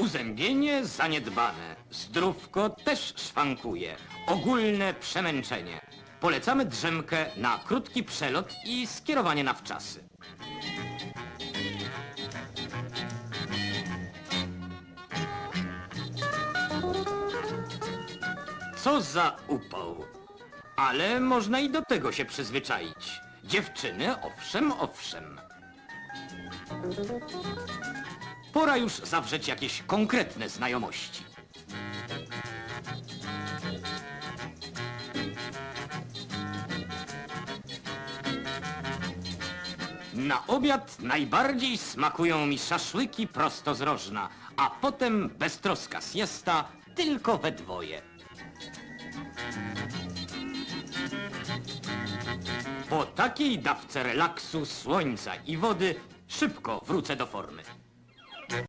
Uzębienie zaniedbane, zdrówko też szwankuje, ogólne przemęczenie. Polecamy drzemkę na krótki przelot i skierowanie na wczasy. Co za upał. Ale można i do tego się przyzwyczaić. Dziewczyny, owszem, owszem. Pora już zawrzeć jakieś konkretne znajomości. Na obiad najbardziej smakują mi szaszłyki prosto z rożna, a potem beztroska siesta tylko we dwoje. Po takiej dawce relaksu, słońca i wody szybko wrócę do formy.